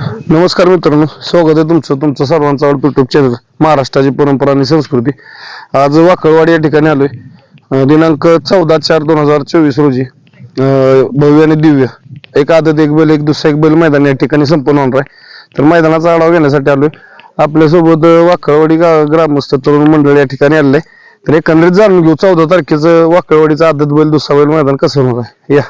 नमस्कार मित्रांनो स्वागत आहे तुमचं तुमचं सर्वांचा आवड युट्यूब चॅनल महाराष्ट्राची परंपरा आणि संस्कृती. आज वाकळवाडी या ठिकाणी आलोय. दिनांक चौदा चार दोन हजार चोवीस रोजी भव्य आणि दिव्य एक आदत एक बैल एक दुसरा एक बैल मैदान या ठिकाणी संपन्न होणार आहे. तर मैदानाचा आढावा घेण्यासाठी आलोय. आपल्यासोबत वाकळवाडी ग्रामस्थ तरुण मंडळ या ठिकाणी आलेलं आहे तर एकंदरीत जाणून घेऊ चौदा तारखेचं वाकळवाडीचं आदत बैल दुसरा बैल मैदान कसं होणार आहे? या.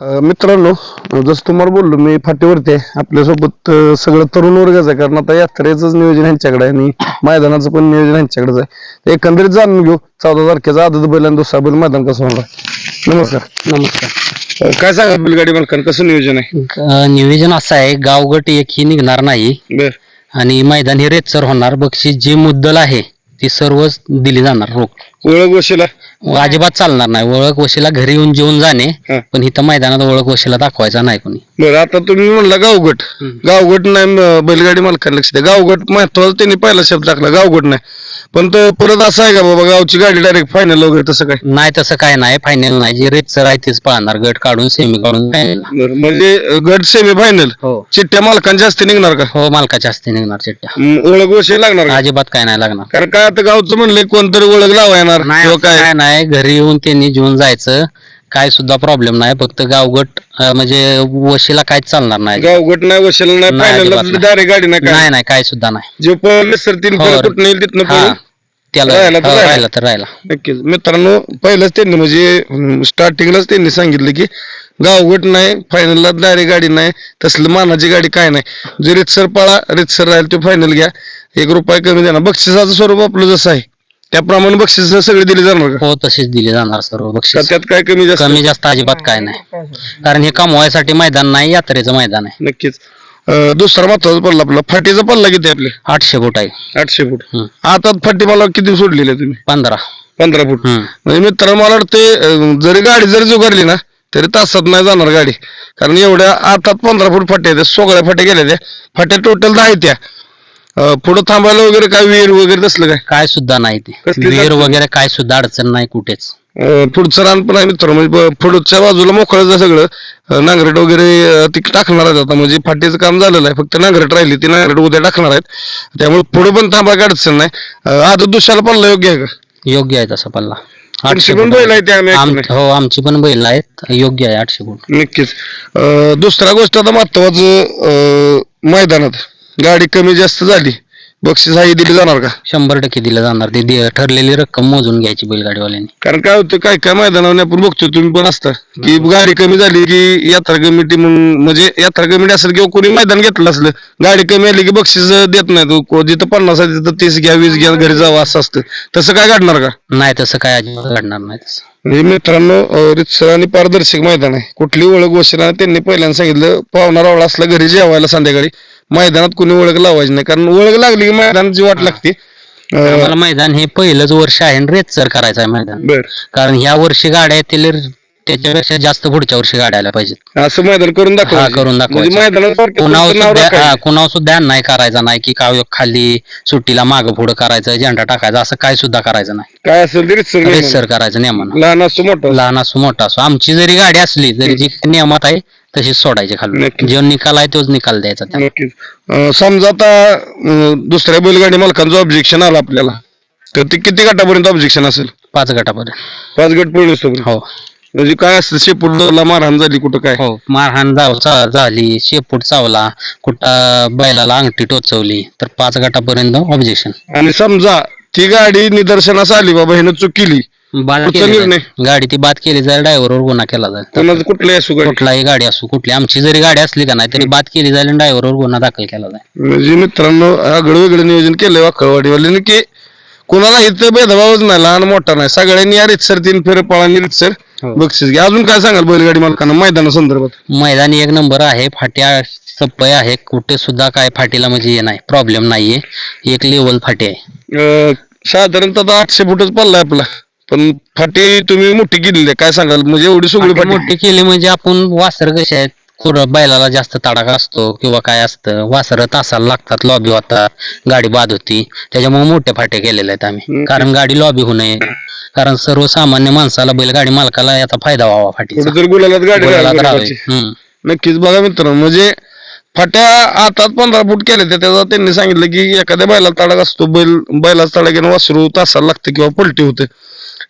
मित्रांनो जसं तुम्हाला बोललो मी फाटीवरती आहे. आपल्यासोबत सगळं तरुण वर्गच आहे कारण आता यात्रेचं नियोजन यांच्याकडे आहे आणि मैदानाचं पण नियोजन यांच्याकडेच आहे. एकंदरीत जाणून घेऊ चौदा तारखेचा आदत बैल आणि दुसरा बैल मैदान कसं होणार. नमस्कार. नमस्कार. काय सांगा बैलगाडी मालकान कसं नियोजन आहे? नियोजन असं आहे गावगट एकही निघणार नाही. आणि मैदान हे रेतसर होणार. बक्षीस जी मुद्दल आहे ती सर्वच दिली जाणार रोख. ओळख वशीला? अजिबात चालणार नाही. ओळख वशीला घरी येऊन जेवून जाणे हा. पण इथं मैदानात ओळख वशीला दाखवायचा नाही कोणी. बरं आता तुम्ही म्हणला गावगट गावगट नाही म- बैलगाडी मालकांना लक्ष द्या. गावगट महत्त्वाचा त्यांनी पहिला शब्द टाकला गावगट नाही. पण तो परत असं आहे का बाबा गावची गाडी डायरेक्ट फायनल वगैरे तसं काय? नाही तसं काय नाही. फायनल नाही. जे आहे तेच पाहणार. गट काढून सेमी काढून final. बरं म्हणजे गट सेमी फायनल हो. चिठ्ठ्या मालकांच्या असते निघणार का? हो मालकाच्या हस्ते निघणार चिट्ट्या म, ओळख वशी लागणार का? अजिबात काय नाही लागणार. कारण काय आता गावचं म्हणले कोणतरी ओळख लावा येणार. नाही किंवा काय? काय नाही. घरी येऊन त्यांनी जेवून जायचं. काय सुद्धा प्रॉब्लेम नाही. फक्त गावगट अं, म्हणजे वशीला काहीच चालणार नाही. गावगट नाही वशील नाही नाही, फायनल नाही. डायरेक्ट गाडी नाही. काय? नाही नाही काय सुद्धा नाही. जे पळले सर तीन हो. कुठं येईल तिथनं हा. पळून त्याला राहिला तर हो, राहिला. राहिला तर राहिला नक्कीच. मित्रांनो पहिलंच त्यांनी म्हणजे स्टार्टिंगलाच त्यांनी सांगितलं की गावगट नाही फायनलला डायरेक्ट गाडी नाही तसलं मानाची गाडी काय नाही. जे रितसर पळा रितसर राहील ते फायनल घ्या. एक रुपये कमी देणार. बक्षिसाचं स्वरूप आपलं जसं आहे. त्याप्रमाणे बक्षीस सगळे दिले जाणार का? हो तसेच दिले जाणार सर्व का बक्षीस त्यात काय कमी जास्त? कमी जास्त अजिबात काय नाही. कारण हे कमवायसाठी मैदान नाही यात्रेचं मैदान आहे. नक्कीच. अं, दुसरा महत्त्वाचा पल्ला आपला. फाटीचा पल्ला किती आहे आपले? आठशे फूट आहे. आठशे फूट. हम्म. आता फाटी मला किती सोडलेले तुम्ही? पंधरा. पंधरा फूट. हम्म. म्हणजे मित्र मला वाटते अं, जरी गाडी जरी जुगारली ना तरी तासात नाही जाणार गाडी. कारण एवढ्या आतात पंधरा फूट फाट्या आहेत सोगळ्या फाट्या गेल्या त्या. फाट्या टोटल दहा आहेत त्या. अं, पुढं थांबायला वगैरे काय विहीर वगैरे तसलं काय? काय सुद्धा नाही ते. विहीर अडचण? वगैरे काय सुद्धा अडचण नाही कुठेच. अं, पुढचं रान पण आहे मित्र म्हणजे ब- पुढच्या बाजूला मोकळं सगळं अं, नांगरट वगैरे अं, ती टाकणार आहेत आता म्हणजे फाटीचं काम झालेलं आहे फक्त नांगरट राहिली ती नांगरट उद्या टाकणार आहेत. त्यामुळे पुढे पण थांबायला अडचण नाही. अं, आता दुसऱ्याला पडला योग्य आहे का? योग्य आहे तसं पल्ला. आठशे पण बैल आहे ते आम्ही आम- ऐकलंय. हो आमची पण बैल आहेत. योग्य आहे आठशे फूट. नक्कीच. अं, दुसरा गोष्ट आता महत्वाचं अं, मैदानात. गाडी कमी जास्त झाली. बक्षीस हाही दिली जाणार का? शंभर टक्के दिलं जाणार. ते दे- ठरलेली रक्कम मोजून घ्यायची बैलगाडीवाल्यांनी. कारण काय होतं काय काय मैदानावर आपण बघतो तुम्ही पण असता. की गाडी कमी झाली की यात्रा कमिटी म्हणून म्हणजे यात्रा कमिटी असेल किंवा कोणी मैदान घेतलं असलं गाडी कमी आली की बक्षीस देत नाही तो. को- जिथं पन्नास आहे तिथं तीस घ्या वीस घ्या घरी जावं असं असतं. तसं काय घडणार का? नाही तसं काय अजिबात घडणार नाही तसं. मित्रांनो अं, रितसर आणि पारदर्शक मैदान आहे. कुठली ओळख वशिला त्यांनी पहिल्यांदा सांगितलं पाहुणा रावळा असला घरी जेवायला संध्याकाळी. मैदानात कोणी ओळख लावायची नाही कारण ओळख लागली की मैदानाची वाट लागते. अं, आम्हाला मैदान हे पहिलंच वर्ष आहे आणि रेतसर करायचं आहे मैदान. बर. कारण ह्या वर्षी गाड्या येतील त्याच्यापेक्षा जास्त पुढच्या वर्षी गाड्या आल्या पाहिजेत. असं मैदान करून दाखवा करून दाखवायचं. म्हणजे थोडक्यात कुणावर सुद्धा राखायचं. हा, कुणावर सुद्धा अन्याय करायचा नाही की काय खाली सुट्टीला मागं पुढं करायचं झेंडा टाकायचा असं काय सुद्धा करायचं नाही. काय असेल तरी सर रेसर करायचं नियमानं लहान असतो मोठा. लहान असो मोठा असो. आमची जरी गाडी असली तरी जी नियमात आहे तशीच सोडायची खाली. नक्की. जो निकाल आहे तोच निकाल द्यायचा त्याला. नक्कीच. अं, समजा आता अं, दुसऱ्या बैलगाडी मालकांचं ऑब्जेक्शन आलं आपल्याला. तर ते किती गटापर्यंत ऑब्जेक्शन असेल? पाच गटापर्यंत. पाच गट असतो हो. म्हणजे काय असतं शेपूटला मारहाण झाली कुठं काय? हो मारहाण जाव चा- झाली शेपूट चावला कुठं बैलाला अंगठी टोचवली तर पाच गटापर्यंत ऑब्जेक्शन आणि समजा ती गाडी निदर्शनास आली बाबा ह्यानं चूक केली. बाद पुढचा केली निर्णय. जाईल. गाडी ती बाद केली जाईल ड्रायव्हरवर गुन्हा केला जाईल कोणाचं कुठलंही असू गाडी. कुठलाही गाडी असो कुठली. आमची जरी गाडी असली का नाही तरी बाद केली जाईल ड्रायव्हरवर गुन्हा दाखल केला जाईल. म्हणजे मित्रांनो आगळं वेगळं नियोजन केलंय वाकळवाडीवाल्याने की कोणाला इथं भेदभावच नाही लहान मोठा नाही. सगळ्यांनी या रितसर तीन फेर पळानी रितसर. बक्षीस घ्या. अजून काय सांगाल बैलगाडी मालकांना? मैदाना संदर्भात. मैदानी एक नंबर आहे. फाट्या सप्पय आहे. कुठे सुद्धा काय फाटीला म्हणजे हे नाही. प्रॉब्लेम नाहीये. एक लेवल फाटी आहे. अं, साधारणतः आता आठशे फुटच पडलाय आपला. पण फाटी तुम्ही मोठी आहे. काय सांगाल? म्हणजे एवढी सगळी फाटी फाटी. मोठी केली म्हणजे आपण वासर कसे आहेत? कुठं बैलाला जास्त तडाखा असतो किंवा काय असतं? वासर तासाला लागतात. लॉबी होतात गाडी बाद होती. त्याच्यामुळे मोठ्या फाट्या केलेल्या आहेत आम्ही. कारण गाडी लॉबी होऊ नये. कारण सर्वसामान्य माणसाला बैलगाडी मालकाला याचा फायदा व्हावा फाटीचा. कुठेतरी गुलालात गाडी राहावी. हम्म. नक्कीच बघा मित्रांनो म्हणजे फाट्या आतात पंधरा फूट केले त्या त्याचा त्यांनी सांगितलं की एखाद्या बैलाला तडाक असतो बैल बैलाचा तडाक येणं वासरू तासाला लागतं किंवा पलटी होते.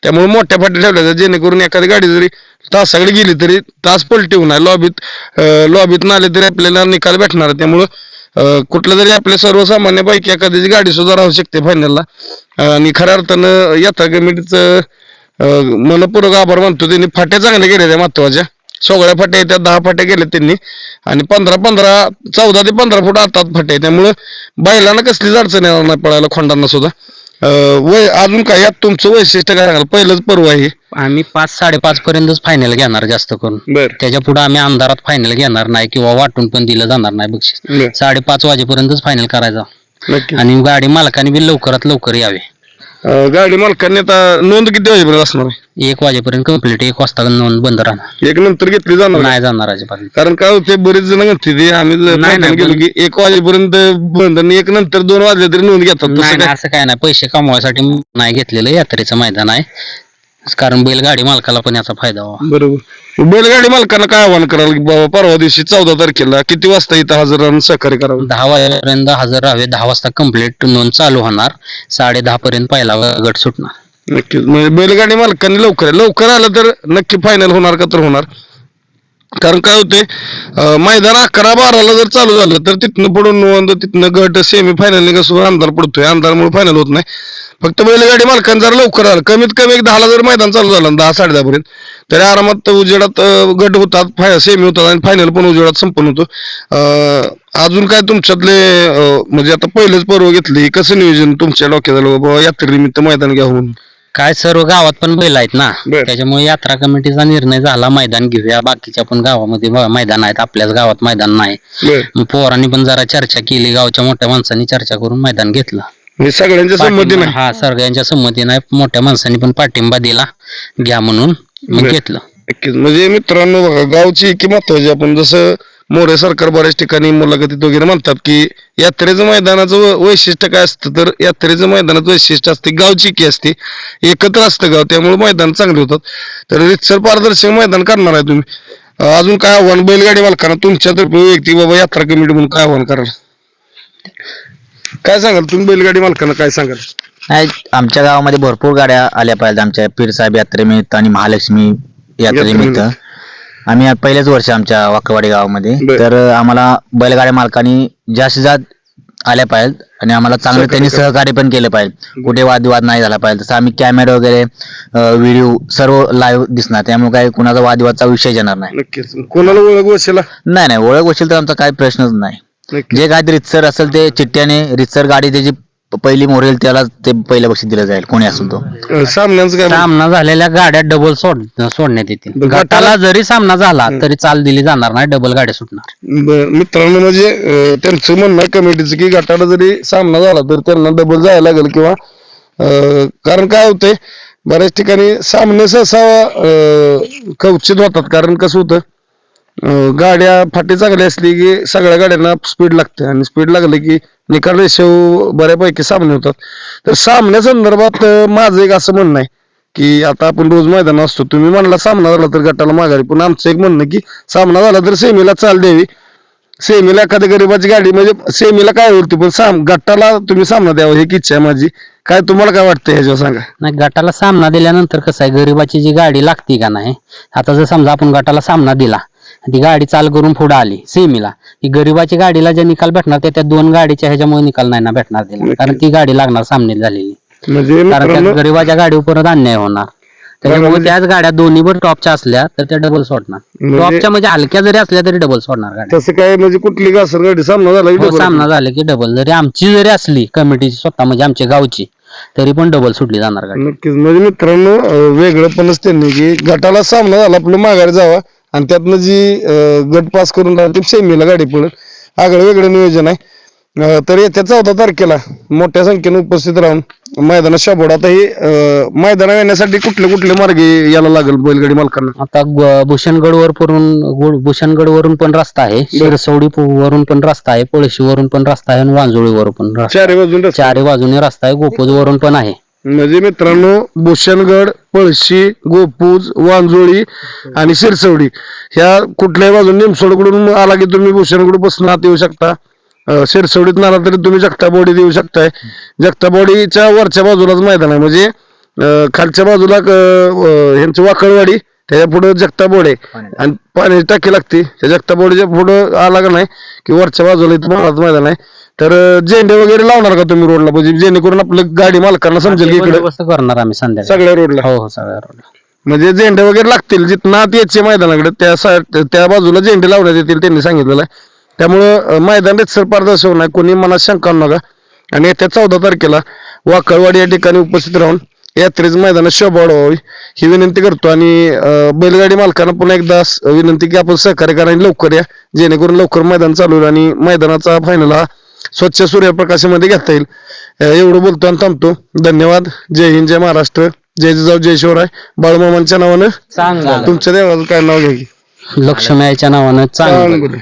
त्यामुळे मोठ्या फाट्या ठेवल्या जेणेकरून एखादी गाडी जरी तासाकडे गेली तरी तास पलटी होणार. लॉबीत लॉबीत नाले तरी आपल्याला निकाल भेटणार. त्यामुळं कुठलं जरी आपल्या सर्वसामान्यपैकी एखाद्याची गाडी सुद्धा राहू शकते फायनलला. आणि खऱ्या अर्थानं यात्रा कमिटीचं मनपूर्वक आभार मानतो त्यांनी. फाट्या चांगल्या गेल्या त्या महत्त्वाच्या सोगळ्या फाट्या येत्या दहा फाट्या गेल्या त्यांनी. आणि पंधरा पंधरा चौदा ते पंधरा फूट आतात फाट्या त्यामुळं बैलांना कसलीच अडचण येणार नाही पळायला खोंडांना सुद्धा. वय अजून काय यात तुमचं वैशिष्ट्य काय सांगाल? पहिलंच पर्व आहे. आम्ही पाच साडेपाच पर्यंतच फायनल घेणार जास्त करून. बर. त्याच्या पुढे आम्ही अंधारात फायनल घेणार नाही किंवा वाटून पण दिलं जाणार नाही बक्षीस. बर. साडेपाच वाजेपर्यंतच फायनल करायचा. नक्की. आणि गाडी मालकाने बी लवकरात लवकर यावे. अं, गाडी मालकांनी आता नोंद किती वाजेपर्यंत असणार आहे? एक वाजेपर्यंत कंप्लीट एक वाजता नोंद बंद राहणार. एक नंतर घेतली जाणार. नाही जाणार अजिबात. कारण काय होते बरेच जण म्हणते ते आम्ही जर नाही, मैदान गेलो की एक वाजेपर्यंत बंद आणि एक नंतर दोन वाजले तरी नोंद घेतात. तसं नाही काय? नाही, असं काय नाही. पैसे कमवायसाठी नाही घेतलेलं यात्रेचं मैदान आहे. कारण बैलगाडी मालकाला पण याचा फायदा व्हावा. बरोबर. बैलगाडी मालकांना काय आव्हान कराल? की बाबा परवा दिवशी चौदा तारखेला किती वाजता इथं हजर राहून सहकार्य करावं? दहा वाजेपर्यंत हजर राहावे. दहा वाजता कंप्लीट नोंद चालू होणार. साडे दहा पर्यंत पहिला गट सुटणार. नक्कीच. म्हणजे बैलगाडी मालकांनी लवकर लवकर आलं तर नक्की फायनल होणार का तर होणार. कारण काय होते मैदान अकरा बाराला जर चालू झालं तर तिथनं नोंद तिथनं गट सेमी फायनल कसं अंधार पडतोय. अंधारमुळे फायनल होत नाही. फक्त बैलगाडी मालकांनी जर लवकर आलं. कमीत कमी एक दहाला जर मैदान चालू झालं दहा साडे दहा पर्यंत तरी आरामात उजेडात गट होतात फाय सेमी होतात आणि फायनल पण उजेडात संपन्न होतो. अजून काय तुमच्यातले म्हणजे आता पहिलेच पर्व घेतली कसं नियोजन तुमच्या डोक्यात आलं? बाबा यात्रेनिमित्त मैदान घ्यावं म्हणून. काय सर्व गावात पण बैल आहेत ना. त्याच्यामुळे यात्रा कमिटीचा निर्णय झाला मैदान घेऊया. बाकीच्या पण गावामध्ये मैदान आहेत आपल्याच गावात मैदान नाही. पोरांनी पण जरा चर्चा केली गावच्या मोठ्या माणसांनी चर्चा करून मैदान घेतलं. म्हणजे सगळ्यांच्या संमती पाठिंबा- हा सगळ्यांच्या संमतीने मोठ्या माणसांनी पण पाठिंबा दिला. घ्या म्हणून. मग बर. घेतलं. नक्कीच. म्हणजे मित्रांनो बघा गावची की महत्वाची आपण जसं मोरे सरकार बऱ्याच ठिकाणी मुलाखतीत वगैरे म्हणतात की यात्रेचं मैदानाचं वै- वैशिष्ट्य काय असतं? तर यात्रेचं मैदानाचं वैशिष्ट्य असते गावची की असते. एकत्र असतं गाव त्यामुळे मैदान चांगले होतात. तर रितसर पारदर्शक मैदान करणार आहे तुम्ही. अं, अजून काय आव्हान? बैलगाडी मालकांना तुमच्या तर्फे व्यक्ती बाबा यात्रा कमिटी म्हणून काय आव्हान कराल? काय सांगाल? तुम्ही बैलगाडी मालकांना काय सांगाल? नाही आमच्या गावामध्ये भरपूर गाड्या आल्या पाहिजेत. आमच्या पीरसाहेब यात्रेनिमित्त आणि महालक्ष्मी यात्रेनिमित्त यात्रेनिमित्त. आम्ही आज पहिलेच वर्ष आमच्या वाकवाडी गावामध्ये. बर. तर आम्हाला बैलगाड्या मालकांनी जास्तीत जास्त आल्या पाहिजेत आणि आम्हाला चांगलं सहकार्य त्यांनी करा. सहकार्य पण केलं पाहिजे कुठे वादविवाद नाही झाला पाहिजे. तसं आम्ही कॅमेरा वगैरे व्हिडिओ सर्व लाईव्ह दिसणार. त्यामुळे काही कुणाचा वादविवादचा विषय येणार नाही. नक्कीच. कोणाला ओळख वशिला? नाही नाही. ओळख होशील तर आमचा काही प्रश्नच नाही. जे काय रितसर असेल ते चिठ्ठ्याने रितसर गाडी त्याची पहिली मोरेल त्याला ते पहिलं बक्षीस दिलं जाईल. कोणी असेल तो. अं, सामन्यांचं काय? सामना झालेल्या गाड्या डबल सोड सोडण्यात येतील बर, गटाला- गटाला जरी सामना झाला तरी चाल दिली जाणार नाही डबल गाड्या सुटणार. बर मित्रांनो म्हणजे अं, त्यांचं म्हणणं आहे कमिटीचं की गटाला जरी सामना झाला तर त्यांना डबल जायला लागेल किंवा अं, कारण काय होतंय बऱ्याच ठिकाणी सामने सहसा अं, कवचित होतात. कारण कसं होतं गाड्या फाटी चांगली असली की सगळ्या गाड्यांना स्पीड लागते. आणि स्पीड लागली की निकाल रेषेव बऱ्यापैकी सामने होतात. तर सामन्या संदर्भात माझं एक असं म्हणणं आहे की आता आपण रोज मैदान असतो. तुम्ही म्हणला सामना झाला तर गटाला माघारी. पण आमचं एक म्हणणं की सामना झाला तर सेमीला चाल द्यावी. सेमीला एखाद्या गरीबाची गाडी म्हणजे सेमीला काय होती पण साम गटाला तुम्ही सामना द्यावा ही इच्छा आहे माझी. काय तुम्हाला काय वाटतं ह्याच्यावर सांगा? नाही गटाला सामना दिल्यानंतर कसं आहे गरीबाची जी गाडी लागती का नाही आता जर समजा आपण गटाला सामना दिला ती गाडी चाल करून पुढे आली. सेमीला. ती गरीबाची गाडीला जे निकाल भेटणार ते त्या दोन गाडीच्या ह्याच्यामुळे निकाल नाही ना भेटणार तिला. कारण ती गाडी लागणार सामने झालेली. म्हणजे कारण त्या मित्रांनो गरीबाच्या गाडीवर परत अन्याय होणार. त्याच्यामुळे त्याच गाड्या दोन्ही पण टॉपच्या असल्या तर त्या डबल सोडणार. म्हणजे- टॉपच्या म्हणजे हलक्या जरी असल्या तरी डबल सोडणार गाड्या तसं काय म्हणजे कुठली घासर गाडी सामना झाला की हो, double? सामना झाला की डबल जरी आमची जरी असली कमिटीची स्वतः म्हणजे आमच्या गावची तरी पण डबल सुटली जाणार गाडी. नक्कीच. म्हणजे मित्रांनो अं, वेगळंपणच त्यांनी की गटाला सामना झाला आपलं माघारी जावा. आणि त्यातनं जी गट पास करून राहते सेमीला गाडी पडत आगळं वेगळं नियोजन आहे. तर येत्या चौदा तारखेला मोठ्या संख्येने उपस्थित राहून मैदानात शाबोड. आता हे अं, मैदानात येण्यासाठी कुठले कुठले मार्गे यायला लागेल बैलगाडी मालकांना? आता भूषणगड वर वरून भूषणगड वरून पण रस्ता आहे. शिरसवडी वरून पण रस्ता आहे. पळशी वरून पण रस्ता आहे आणि वांजोळी वरून पण. चारी बाजूने रस्ता आहे. गोपूज वरून पण आहे. म्हणजे मित्रांनो भूषणगड पळशी गोपूज वांजोळी आणि शिरसवडी ह्या कुठल्याही बाजून निमसोडकडून आला की तुम्ही भूषणगड बसून आत येऊ शकता. अं, शिरसवडीत आला तरी तुम्ही जगताबोडीत येऊ शकताय. जगताबोडीच्या वरच्या बाजूलाच मैदान आहे. म्हणजे अं, खालच्या बाजूला क- अं, ह्यांची वाकळवाडी त्याच्या पुढे जगताबोड आहे आणि पाण्याची टाकी लागते. त्या जगताबोडीच्या पुढे आला का नाही की वरच्या बाजूला इथं महाराज मैदान आहे. तर झेंडे वगैरे लावणार का तुम्ही रोडला? म्हणजे जेणेकरून आपलं गाडी मालकांना समजेल की इकडे बंदोबस्त करणार आम्ही संध्याकाळी. सगळ्या रोडला? हो हो सगळ्या रोडला. म्हणजे झेंडे वगैरे लागतील जिथं आत यायचे मैदानाकडे त्या त्या बाजूला झेंडे लावण्यात येतील त्यांनी सांगितलेलं आहे. त्यामुळं अं, मैदान रितसर पारदर्शक होणार कोणी मनात शंका आणू नका. आणि येत्या चौदा तारखेला वाकळवाडी या ठिकाणी उपस्थित राहून यात्रेचं मैदानात शोभा वाढवावी ही विनंती करतो. आणि अं, बैलगाडी मालकांना पुन्हा एकदा स- विनंती की आपण सहकार्य करा आणि लवकर या जेणेकरून लवकर मैदान चालू होईल आणि मैदानाचा फायनल हा स्वच्छ सूर्यप्रकाशामध्ये घेता येईल. एवढं बोलतो आणि थांबतो. धन्यवाद. जय हिंद जय महाराष्ट्र. जय जिजाऊ जय शिवराय. बाळूमामांच्या नावानं चांगलं. तुमच्या देवाचं काय नाव घ्या की? लक्ष्मीच्या नावानं चांगलं.